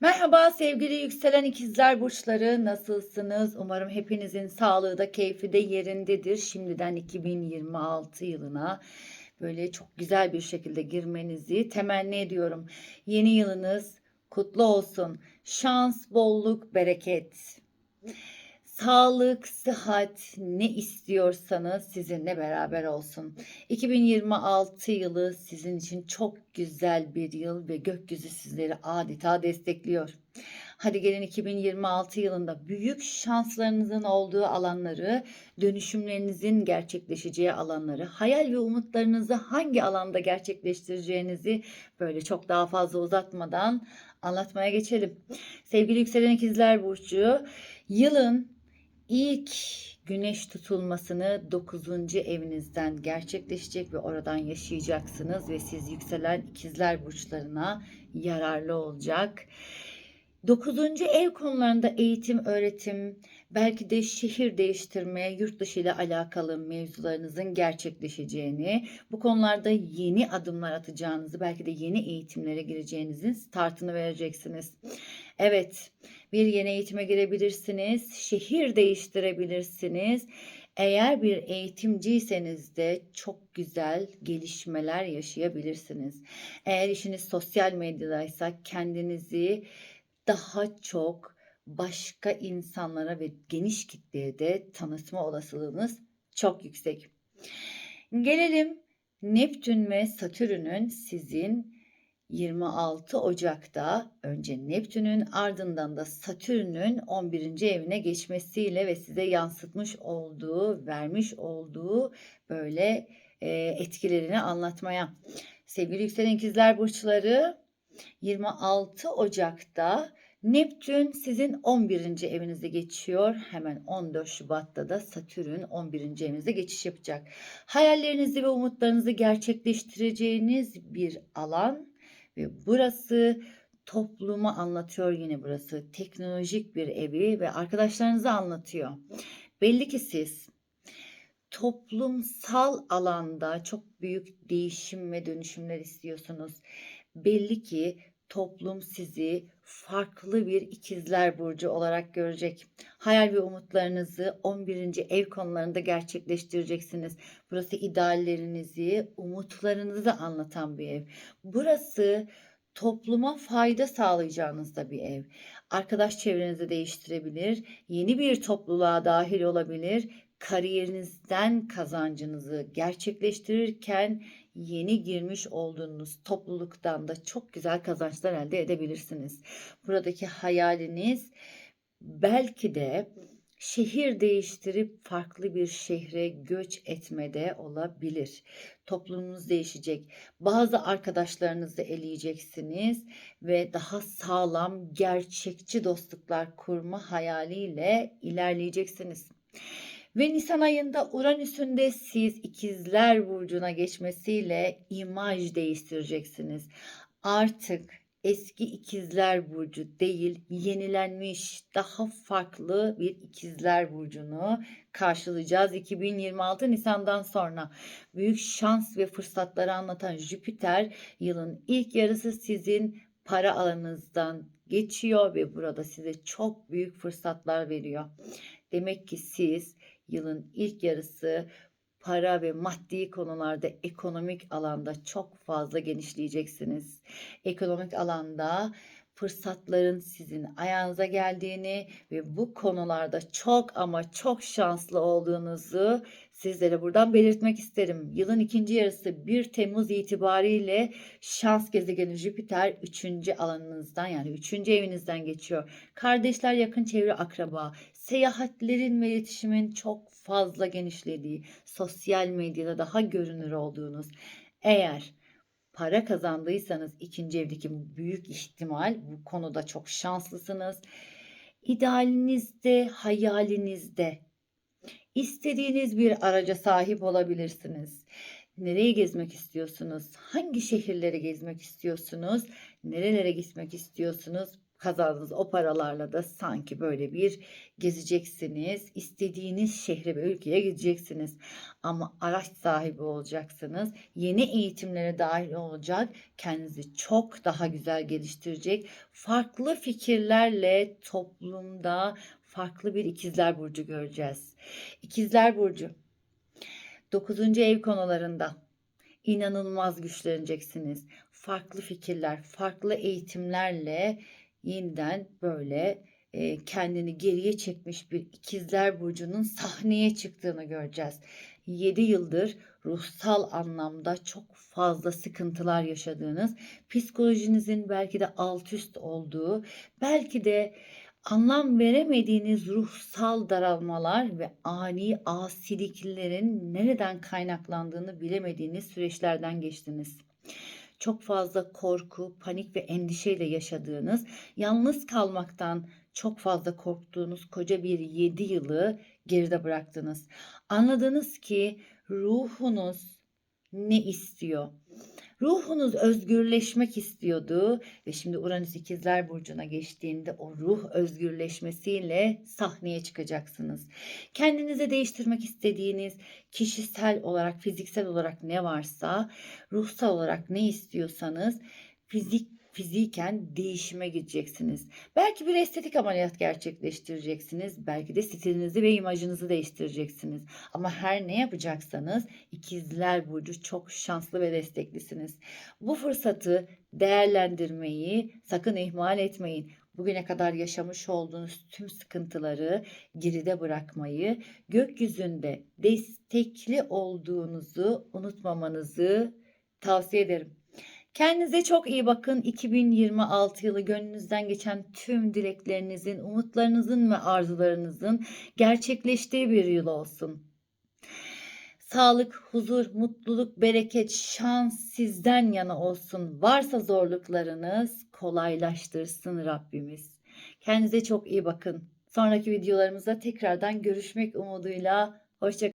Merhaba sevgili yükselen ikizler burçları nasılsınız? Umarım hepinizin sağlığı da keyfi de yerindedir. Şimdiden 2026 yılına böyle çok güzel bir şekilde girmenizi temenni ediyorum. Yeni yılınız kutlu olsun. Şans, bolluk, bereket. Sağlık, sıhhat ne istiyorsanız sizinle beraber olsun. 2026 yılı sizin için çok güzel bir yıl ve gökyüzü sizleri adeta destekliyor. Hadi gelin 2026 yılında büyük şanslarınızın olduğu alanları, dönüşümlerinizin gerçekleşeceği alanları, hayal ve umutlarınızı hangi alanda gerçekleştireceğinizi böyle çok daha fazla uzatmadan anlatmaya geçelim. Sevgili yükselen ikizler burcu, yılın ilk güneş tutulmasını 9. evinizden gerçekleşecek ve oradan yaşayacaksınız ve siz yükselen ikizler burçlarına yararlı olacak. 9. ev konularında eğitim, öğretim, belki de şehir değiştirme, yurt dışı ile alakalı mevzularınızın gerçekleşeceğini, bu konularda yeni adımlar atacağınızı, belki de yeni eğitimlere gireceğinizin startını vereceksiniz. Evet, bir yeni eğitime girebilirsiniz, şehir değiştirebilirsiniz. Eğer bir eğitimciyseniz de çok güzel gelişmeler yaşayabilirsiniz. Eğer işiniz sosyal medyadaysa kendinizi daha çok başka insanlara ve geniş kitleye de tanıtma olasılığınız çok yüksek. Gelelim Neptün ve Satürn'ün sizin 26 Ocak'ta önce Neptün'ün ardından da Satürn'ün 11. evine geçmesiyle ve size yansıtmış olduğu, vermiş olduğu böyle e, etkilerini anlatmaya. Sevgili yükselen ikizler burçları 26 Ocak'ta Neptün sizin 11. evinize geçiyor. Hemen 14 Şubat'ta da Satürn 11. evinize geçiş yapacak. Hayallerinizi ve umutlarınızı gerçekleştireceğiniz bir alan ve burası toplumu anlatıyor yine burası. Teknolojik bir evi ve arkadaşlarınızı anlatıyor. Belli ki siz toplumsal alanda çok büyük değişim ve dönüşümler istiyorsunuz. Belli ki toplum sizi farklı bir ikizler burcu olarak görecek. Hayal ve umutlarınızı 11. ev konularında gerçekleştireceksiniz. Burası ideallerinizi, umutlarınızı anlatan bir ev. Burası topluma fayda sağlayacağınız da bir ev. Arkadaş çevrenizi değiştirebilir, yeni bir topluluğa dahil olabilir, kariyerinizden kazancınızı gerçekleştirirken yeni girmiş olduğunuz topluluktan da çok güzel kazançlar elde edebilirsiniz. Buradaki hayaliniz belki de şehir değiştirip farklı bir şehre göç etmede olabilir. Toplumunuz değişecek. Bazı arkadaşlarınızı eleyeceksiniz ve daha sağlam, gerçekçi dostluklar kurma hayaliyle ilerleyeceksiniz. Ve Nisan ayında Uranüs'ün de siz ikizler burcuna geçmesiyle imaj değiştireceksiniz. Artık eski ikizler burcu değil, yenilenmiş, daha farklı bir ikizler burcunu karşılayacağız 2026 Nisan'dan sonra. Büyük şans ve fırsatları anlatan Jüpiter yılın ilk yarısı sizin para alanınızdan geçiyor ve burada size çok büyük fırsatlar veriyor. Demek ki siz yılın ilk yarısı para ve maddi konularda ekonomik alanda çok fazla genişleyeceksiniz. Ekonomik alanda fırsatların sizin ayağınıza geldiğini ve bu konularda çok ama çok şanslı olduğunuzu sizlere buradan belirtmek isterim. Yılın ikinci yarısı 1 Temmuz itibariyle şans gezegeni Jüpiter 3. alanınızdan yani 3. evinizden geçiyor. Kardeşler, yakın çevre, akraba, seyahatlerin ve iletişimin çok fazla genişlediği, sosyal medyada daha görünür olduğunuz, eğer para kazandıysanız ikinci evdeki büyük ihtimal bu konuda çok şanslısınız. İdealinizde, hayalinizde istediğiniz bir araca sahip olabilirsiniz. Nereye gezmek istiyorsunuz? Hangi şehirleri gezmek istiyorsunuz? Nerelere gitmek istiyorsunuz? kazandığınız o paralarla da sanki böyle bir gezeceksiniz. İstediğiniz şehre ve ülkeye gideceksiniz. Ama araç sahibi olacaksınız. Yeni eğitimlere dahil olacak. Kendinizi çok daha güzel geliştirecek. Farklı fikirlerle toplumda farklı bir ikizler burcu göreceğiz. İkizler burcu 9. ev konularında inanılmaz güçleneceksiniz. Farklı fikirler, farklı eğitimlerle yeniden böyle e, kendini geriye çekmiş bir ikizler burcunun sahneye çıktığını göreceğiz. 7 yıldır ruhsal anlamda çok fazla sıkıntılar yaşadığınız, psikolojinizin belki de alt üst olduğu, belki de anlam veremediğiniz ruhsal daralmalar ve ani asiliklerin nereden kaynaklandığını bilemediğiniz süreçlerden geçtiniz. Çok fazla korku, panik ve endişeyle yaşadığınız, yalnız kalmaktan çok fazla korktuğunuz koca bir 7 yılı geride bıraktınız. Anladınız ki ruhunuz ne istiyor? Ruhunuz özgürleşmek istiyordu ve şimdi Uranüs İkizler Burcu'na geçtiğinde o ruh özgürleşmesiyle sahneye çıkacaksınız. Kendinize değiştirmek istediğiniz kişisel olarak, fiziksel olarak ne varsa, ruhsal olarak ne istiyorsanız fizik fiziken değişime gideceksiniz. Belki bir estetik ameliyat gerçekleştireceksiniz. Belki de stilinizi ve imajınızı değiştireceksiniz. Ama her ne yapacaksanız ikizler burcu çok şanslı ve desteklisiniz. Bu fırsatı değerlendirmeyi sakın ihmal etmeyin. Bugüne kadar yaşamış olduğunuz tüm sıkıntıları geride bırakmayı, gökyüzünde destekli olduğunuzu unutmamanızı tavsiye ederim. Kendinize çok iyi bakın. 2026 yılı gönlünüzden geçen tüm dileklerinizin, umutlarınızın ve arzularınızın gerçekleştiği bir yıl olsun. Sağlık, huzur, mutluluk, bereket, şans sizden yana olsun. Varsa zorluklarınız kolaylaştırsın Rabbimiz. Kendinize çok iyi bakın. Sonraki videolarımızda tekrardan görüşmek umuduyla. Hoşçakalın.